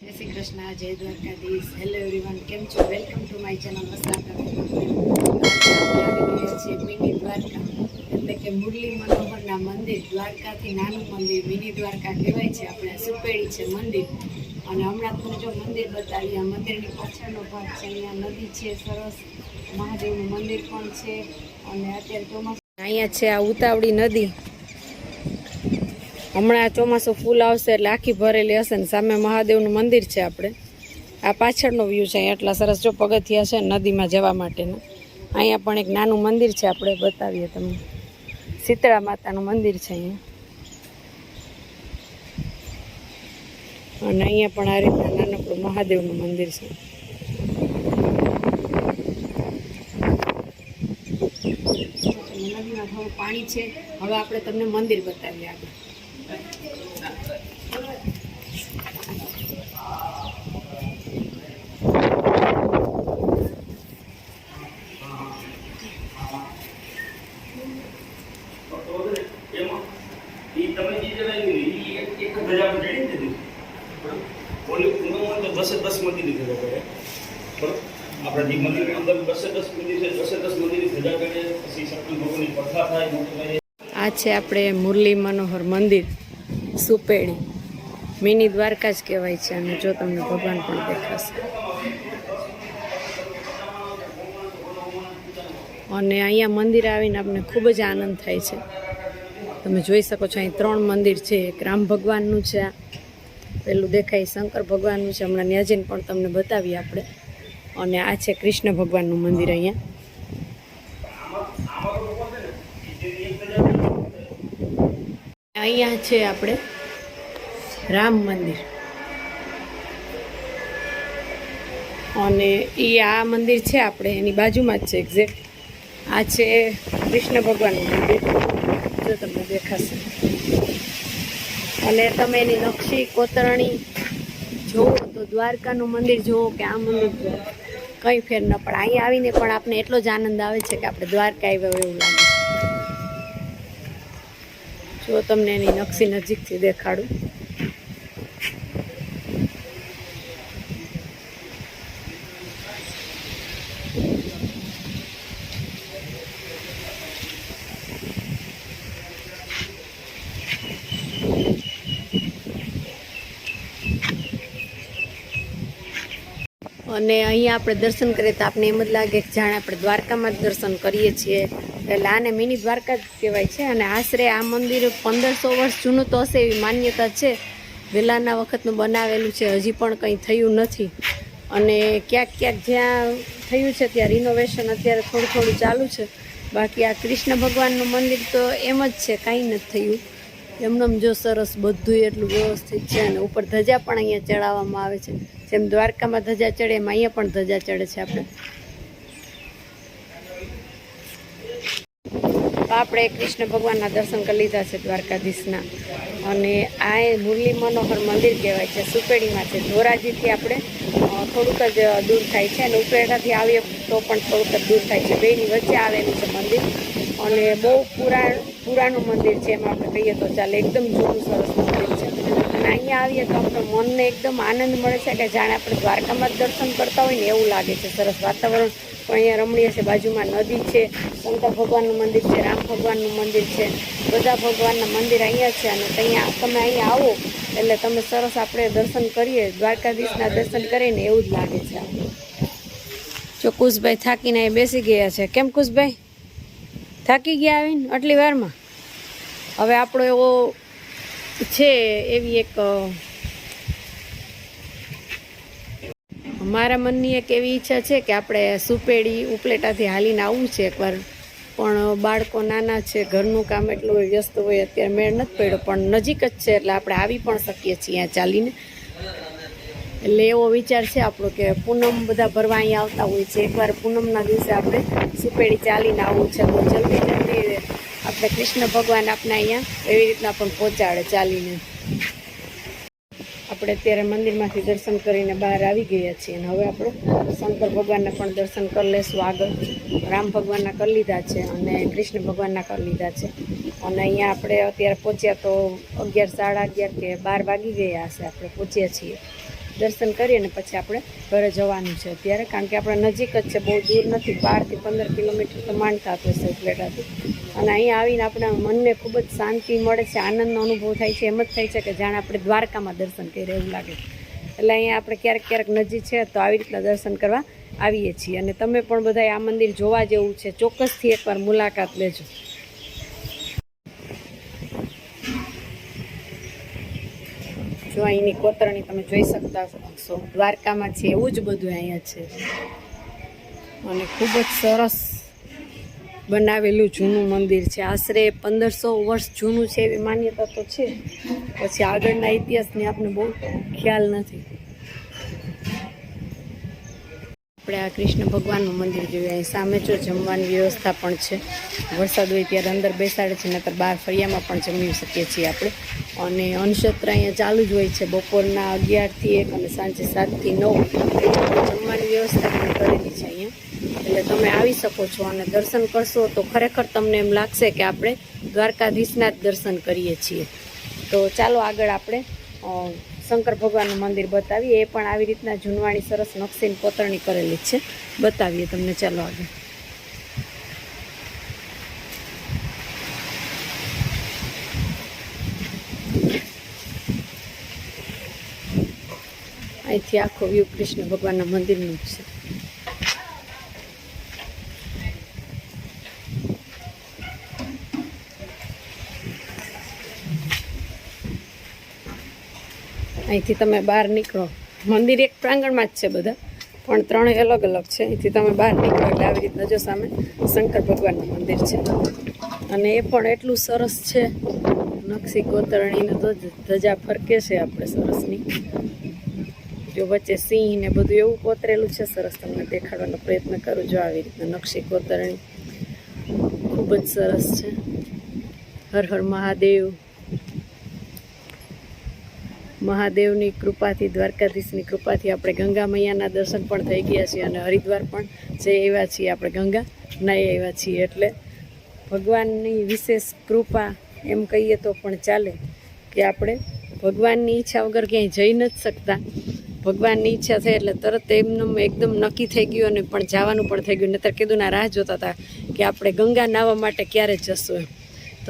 જય શ્રી કૃષ્ણ, જય Dwarkadhish. Hello everyone કેમ છો? વેલકમ ટુ માય ચેનલ વસલાકા છે મિની દ્વારકા, એટલે કે મુરલી મનોહરના મંદિર, દ્વારકાથી નાનું મંદિર, મિની દ્વારકા કહેવાય છે આપણે સુપેડી છે મંદિર. અને હમણાં તમને જો મંદિર બતાવી આ મંદિરની પાછળનો ભાગ છે, અહીંયા નદી છે, સરસ મહાદેવનું મંદિર પણ છે. અને અત્યારે ચોમાસું અહીંયા છે આ ઉતાવળી નદી. હમણાં ચોમાસું ફૂલ આવશે એટલે આખી ભરેલી હશે ને સામે મહાદેવનું મંદિર છે આપણે. આ પાછળનો વ્યૂ છે એટલા સરસ જો પગથિયા છે નદીમાં જવા માટેના. અહીંયા પણ એક નાનું મંદિર છે, આપણે બતાવીએ તમને. શીતળા માતાનું મંદિર છે અહીંયા. અને અહીંયા પણ આ રીતના નાનકડું મહાદેવનું મંદિર છે. નદીમાં થોડું પાણી છે, હવે આપણે તમને મંદિર બતાવીએ આગળ એમાં ઈ તમે જે જણાવ્યું ને, ઈ એક- એક જ ધજા પર ચડી જ નથી. ઓલી પૂનમમાં તો દસે દસ મંદિરની ધજા ચડે. બરોબર? આ છે આપણે મુરલી મનોહર મંદિર, સુપેડી. મિની દ્વારકા જ કહેવાય છે અને જો તમને ભગવાન પણ દેખાશે. અને અહીંયા મંદિર આવીને આપણે ખૂબ જ આનંદ થાય છે. તમે જોઈ શકો છો અહીં ત્રણ મંદિર છે. એક રામ ભગવાનનું છે, આ પેલું દેખાય, શંકર ભગવાનનું છે. હમણાં ત્યાં જઈને પણ તમને બતાવીએ આપણે. અને આ છે કૃષ્ણ ભગવાનનું મંદિર અહીંયા. અહીંયા છે આપણે રામ મંદિર. અને એ આ મંદિર છે આપણે એની બાજુમાં જ છે એક્ઝેક્ટ આ છે કૃષ્ણ ભગવાનનું મંદિર. જો તમને દેખાશે. અને તમે એની નકશી કોતરણી જુઓ તો દ્વારકાનું મંદિર જુઓ કે આ મંદિર કંઈ ફેર ન પડે. અહીંયા આવીને પણ આપણે એટલો જ આનંદ આવે છે કે આપણે દ્વારકા આવ્યા હોય એવું લાગે. જો તમને એની નકશી નજીકથી દેખાડું. અને અહીંયા આપણે દર્શન કરીએ તો આપણે એમ જ લાગે કે જાણે આપણે દ્વારકામાં જ દર્શન કરીએ છીએ. એટલે આને મિની દ્વારકા જ કહેવાય છે. અને આશરે આ મંદિર પંદરસો વર્ષ જૂનું તો હશે એવી માન્યતા છે. વહેલાના વખતનું બનાવેલું છે. હજી પણ કંઈ થયું નથી. અને ક્યાંક ક્યાંક જ્યાં થયું છે ત્યાં રિનોવેશન અત્યારે થોડું થોડું ચાલુ છે. બાકી આ કૃષ્ણ ભગવાનનું મંદિર તો એમ જ છે, કાંઈ નથી થયું. એમનેમ જો સરસ બધું એટલું વ્યવસ્થિત છે અને ઉપર ધજા પણ અહીંયા ચડાવવામાં આવે છે. જેમ દ્વારકામાં ધજા ચડે એમ અહીંયા પણ ધજા ચડે છે આપણે. આપણે કૃષ્ણ ભગવાનના દર્શન કરી લીધા છે દ્વારકાધીશના. અને આ મુરલી મનોહર મંદિર કહેવાય છે, સુપેડીમાં છે. ધોરાજીથી આપણે થોડુંક જ દૂર થાય છે. અને ઉપેડાથી આવીએ તો પણ થોડુંક જ દૂર થાય છે. બેની વચ્ચે આવેલું છે મંદિર. અને બહુ પુરાણ પુરાણું મંદિર છે એમાં આપણે કહીએ તો ચાલે, એકદમ જૂનું સરસ મંદિર છે. અને અહીંયા આવીએ તો આપણે મનને એકદમ આનંદ મળે છે કે જાણે આપણે દ્વારકામાં જ દર્શન કરતા હોય ને એવું લાગે છે સરસ વાતાવરણ. પણ અહીંયા રમણીય છે, બાજુમાં નદી છે શંકર ભગવાનનું મંદિર છે, રામ ભગવાનનું મંદિર છે, બધા ભગવાનના મંદિર અહીંયા છે અને ત્યાં તમે અહીંયા આવો એટલે તમે સરસ આપણે દર્શન કરીએ, દ્વારકાધીશના દર્શન કરીને એવું જ લાગે છે. જો કુશભાઈ થાકીને અહીં બેસી ગયા છે. કેમ કુશભાઈ? થાકી ગયા આવીને આટલી વારમાં. હવે આપણો એવો છે એવી એક મારા મનની એક એવી ઈચ્છા છે કે આપણે સુપેડી ઉપલેટાથી હાલીને આવવું છે એકવાર. પણ બાળકો નાના છે, ઘરનું કામ એટલું વ્યસ્ત હોય, અત્યારે મેળ નથી પડ્યો. પણ નજીક જ છે, એટલે આપણે આવી પણ શકીએ છીએ ચાલીને. એટલે એવો વિચાર છે આપણો કે પૂનમ બધા ભરવા અહીંયા આવતા હોય છે. એકવાર પૂનમના દિવસે આપણે સુપેડી ચાલીને આવવું છે તો જલ્દી જલ્દી આપણે કૃષ્ણ ભગવાન આપણે અહીંયા એવી રીતના પણ પહોંચાડે ચાલીને. આપણે અત્યારે મંદિરમાંથી દર્શન કરીને બહાર આવી ગયા છીએ અને હવે આપણે શંકર ભગવાનના પણ દર્શન કરી લેશું આગળ. રામ ભગવાનના કરી લીધા છે અને કૃષ્ણ ભગવાનના કરી લીધા છે. અને અહીંયા આપણે અત્યારે પહોંચ્યા તો અગિયાર સાડા અગિયાર કે બાર વાગી ગયા હશે. આપણે પહોંચ્યા છીએ. દર્શન કરી અને પછી આપણે ઘરે જવાનું છે અત્યારે, કારણ કે આપણે નજીક જ છે, બહુ દૂર નથી, બારથી પંદર કિલોમીટર તો માંડતા થશે ઉપલેટાથી અને અહીંયા આવીને આપણા મનને ખૂબ જ શાંતિ મળે છે, આનંદનો અનુભવ થાય છે, એમ જ થાય છે કે જાણે આપણે દ્વારકામાં દર્શન કરીએ એવું લાગે. એટલે અહીંયા આપણે ક્યારેક ક્યારેક નજીક છે તો આવી રીતના દર્શન કરવા આવીએ છીએ. અને તમે પણ બધા આ મંદિર જોવા જેવું છે, ચોક્કસથી એકવાર મુલાકાત લેજો. જો અહીંની કોતરણી તમે જોઈ શકતા છો દ્વારકામાં છે એવું જ બધું અહીંયા છે. અને ખૂબ જ સરસ બનાવેલું જૂનું મંદિર છે. આશરે પંદરસો વર્ષ જૂનું છે એવી માન્યતા તો છે. પછી આગળના ઇતિહાસની આપણે બહુ ખ્યાલ નથી. આપણે આ કૃષ્ણ ભગવાનનું મંદિર જોયું અહીં સામે જો જમવાની વ્યવસ્થા પણ છે. વરસાદ હોય ત્યારે અંદર બેસાડે છે, નહીતર બહાર ફળિયામાં પણ જમી શકીએ છીએ આપણે. અને અન્નક્ષેત્ર અહીંયા ચાલુ જ હોય છે. બપોરના અગિયારથી એક અને સાંજે સાતથી નવ. જમવાની વ્યવસ્થા પણ કરેલી છે અહીંયા. એટલે તમે આવી શકો છો અને દર્શન કરશો તો ખરેખર તમને એમ લાગશે કે આપણે દ્વારકાધીશના જ દર્શન કરીએ છીએ. તો ચાલો આગળ આપણે શંકર ભગવાનનું મંદિર બતાવીએ, એ પણ આવી રીતના જૂનવાણી સરસ નકશીન કોતરણી કરેલી છે. બતાવીએ તમને ચાલો આગળ. અહીંથી આખો વ્યૂ કૃષ્ણ ભગવાનના મંદિરનું જ છે. અહીંથી તમે બહાર નીકળો. મંદિર એક પ્રાંગણમાં જ છે બધા, પણ ત્રણેય અલગ અલગ છે. અહીંથી તમે બહાર નીકળો એટલે આવી રીતના જો સામે શંકર ભગવાનનું મંદિર છે. અને એ પણ એટલું સરસ છે. નકશી કોતરણીને તો ધજા ફરકે છે આપણે સરસની. જો વચ્ચે સિંહ ને બધું એવું કોતરેલું છે, સરસ તમને દેખાડવાનો પ્રયત્ન કરું જો આવી રીતના નકશી કોતરણી ખૂબ જ સરસ છે. હર હર મહાદેવ. મહાદેવની કૃપાથી, દ્વારકાધીશની કૃપાથી આપણે ગંગા મૈયાના દર્શન પણ થઈ ગયા છીએ અને હરિદ્વાર પણ જઈ આવ્યા છીએ આપણે ગંગા નાઈ આવ્યા છીએ. એટલે ભગવાનની વિશેષ કૃપા એમ કહીએ તો પણ ચાલે કે આપણે ભગવાનની ઈચ્છા વગર ક્યાંય જઈ નથી શકતા. ભગવાનની ઈચ્છા થઈ એટલે તરત એમનું એકદમ નક્કી થઈ ગયું અને પણ જવાનું પણ થઈ ગયું. નતર કીધું ના રાહ જોતા હતા કે આપણે ગંગા નાહવા માટે ક્યારે જશું એમ.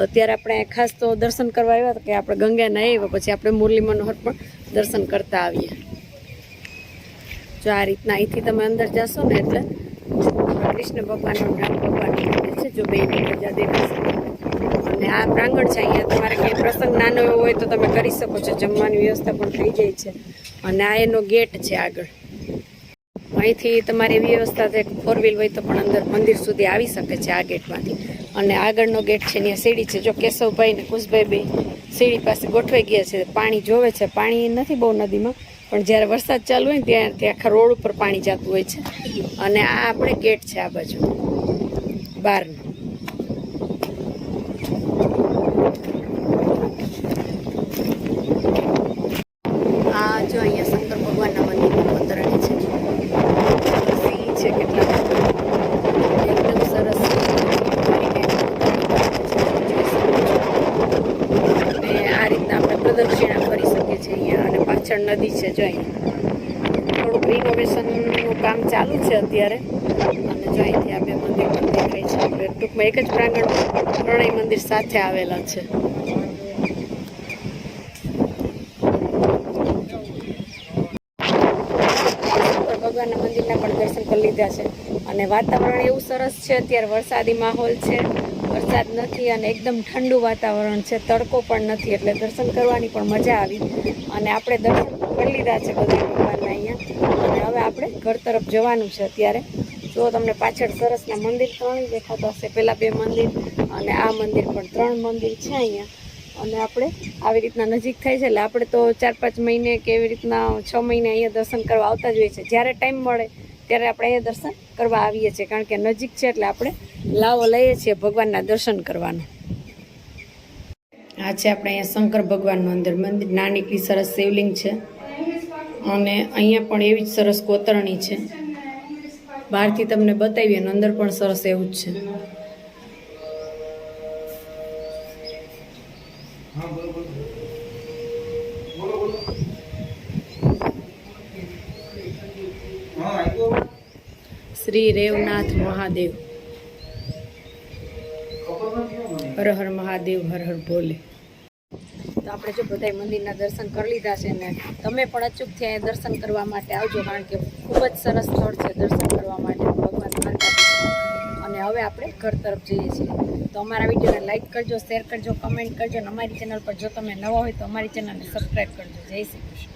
તો અત્યારે આપણે ખાસ તો દર્શન કરવા આવ્યા કે આપણે ગંગા નહીં આવ્યા, પછી આપણે મુરલી મનોહર પણ દર્શન કરતા આવીએ. જો આ રીતના અહીંથી તમે અંદર જશો ને એટલે કૃષ્ણ ભગવાનનું રામ ભગવાનનું છે, જો બે પ્રજા દેખાશે અને આ પ્રાંગણ છે અહીંયા, તમારે કંઈ પ્રસંગ નાનો એવો હોય તો તમે કરી શકો છો, જમવાની વ્યવસ્થા પણ થઈ જાય છે. અને આ એનો ગેટ છે આગળ. અહીંથી તમારી એવી વ્યવસ્થા છે ફોર વ્હીલ હોય તો પણ અંદર મંદિર સુધી આવી શકે છે આ ગેટમાંથી અને આગળનો ગેટ છે ત્યાં સીડી છે. જો કેશવભાઈ ને કુશભાઈ બે સીડી પાસે ગોઠવાઈ ગયા છે, પાણી જોવે છે. પાણી નથી બહુ નદીમાં, પણ જ્યારે વરસાદ ચાલુ હોય ને ત્યાં ત્યાં આખા રોડ ઉપર પાણી જતું હોય છે. અને આ આપણે ગેટ છે આ બાજુ બહારનો આ જો અહીંયા શંકર ભગવાનના મંદિરની કોતરણી છે સિંહ છે કેટલા એકદમ સરસ અને આ રીતના આપણે પ્રદક્ષિણા કરી શકીએ છીએ અહીંયા અને પાછળ નદી છે, જો થોડુંક રિનોવેશનનું કામ ચાલુ છે અત્યારે. અને જો અહીંથી આ બે મંદિર પણ દેખાય છે. આપણે ટૂંકમાં એક જ પ્રાંગણ ત્રણેય મંદિર સાથે આવેલા છે. ભગવાનના મંદિરના પણ દર્શન કરી લીધા છે. અને વાતાવરણ એવું સરસ છે, અત્યારે વરસાદી માહોલ છે. વરસાદ નથી અને એકદમ ઠંડુ વાતાવરણ છે, તડકો પણ નથી એટલે દર્શન કરવાની પણ મજા આવી. અને આપણે દર્શન કરી લીધા છે બધા ભગવાનના અહીંયા. અને હવે આપણે ઘર તરફ જવાનું છે અત્યારે. જો તમને પાછળ સરસના મંદિર ત્રણ દેખાતા હશે. પહેલાં બે મંદિર અને આ મંદિર પણ ત્રણ મંદિર છે અહીંયા. અને આપણે આવી રીતના નજીક થાય છે એટલે આપણે તો ચાર પાંચ મહિને કે એવી રીતના છ મહિને અહીંયા દર્શન કરવા આવતા જ હોઈએ છીએ જ્યારે ટાઈમ મળે ત્યારે આપણે અહીંયા દર્શન કરવા આવીએ છીએ, કારણ કે નજીક છે એટલે આપણે લાવો લઈએ છીએ ભગવાનના દર્શન કરવાના. આ છે આપણે અહીંયા શંકર ભગવાનનું અંદર મંદિર, નાનીકડી સરસ શિવલિંગ છે. અને અહીંયા પણ એવી જ સરસ કોતરણી છે. બહારથી તમને બતાવીએ, અને અંદર પણ સરસ એવું જ છે. શ્રી રેવનાથ મહાદેવ. હર હર મહાદેવ, હર હર ભોલે તો આપણે જો બધાય મંદિરના દર્શન કરી લીધા છે ને, તમે પણ અચૂકથી અહીંયા દર્શન કરવા માટે આવજો, કારણ કે ખૂબ જ સરસ સ્થળ છે દર્શન કરવા માટે, ભગવાન દ્વારકાધીશના. અને હવે આપણે ઘર તરફ જઈએ છીએ. તો અમારા વિડીયોને લાઈક કરજો, શેર કરજો, કમેન્ટ કરજો અને અમારી ચેનલ પર જો તમે નવા હોય તો અમારી ચેનલને સબસ્ક્રાઈબ કરજો. જય શ્રી કૃષ્ણ.